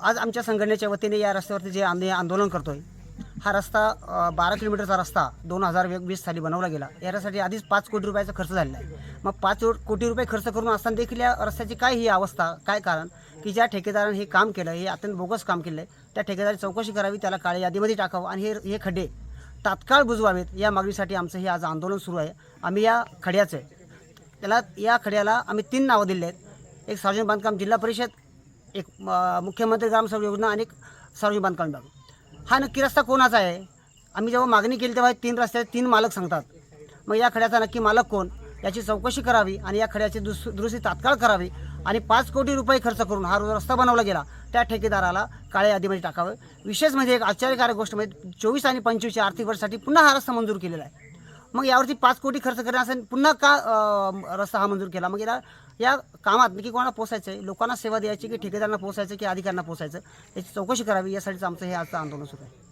आज आमच्या संघटनेच्या वतीने या रस्त्यावरती जे आम्ही आंदोलन करतो आहे हा रस्ता बारा किलोमीटरचा रस्ता दोन हजार वीस साली बनवला गेला. यासाठी आधीच पाच कोटी रुपयाचा खर्च झालेला आहे. मग पाच कोटी रुपये खर्च करून असताना देखील या रस्त्याची काय ही अवस्था काय कारण? की ज्या ठेकेदाराने हे काम केलं हे अत्यंत बोगस काम केलं आहे त्या ठेकेदाराची चौकशी करावी त्याला काळ्या यादीमध्ये टाकावं आणि हे हे खड्डे तात्काळ बुजवावेत या मागणीसाठी आमचं हे आज आंदोलन सुरू आहे. आम्ही या खड्याचं त्याला या खड्याला आम्ही तीन नावं दिले आहेत. एक सार्वजनिक बांधकाम जिल्हा परिषद एक मुख्यमंत्री ग्रामसभा योजना आणि सार्वजनिक बांधकाम विभाग हा नक्की रस्ता कोणाचा आहे? आम्ही जेव्हा मागणी केली तेव्हा तीन रस्त्याचे तीन मालक सांगतात. मग या खड्याचा नक्की मालक कोण? याची चौकशी करावी आणि या खड्याची दुस दुरुस्ती तात्काळ करावी आणि पाच कोटी रुपये खर्च करून हा रस्ता बनवला गेला त्या ठेकेदाराला काळ्या यादीमध्ये टाकावं. विशेष म्हणजे एक आश्चर्यकारक गोष्ट म्हणजे चोवीस आणि पंचवीसच्या आर्थिक वर्षासाठी पुन्हा हा रस्ता मंजूर केलेला आहे. मग यावरती पाच कोटी खर्च करण्यासाठी पुन्हा का रस्ता हा मंजूर केला? मग याला या कामात नक्की कोणाला पोसायचं आहे लोकांना सेवा द्यायची की ठेकेदारांना पोसायचं की अधिकाऱ्यांना पोसायचं याची चौकशी करावी. यासाठीच आमचं हे आजचं आंदोलन सुरू आहे.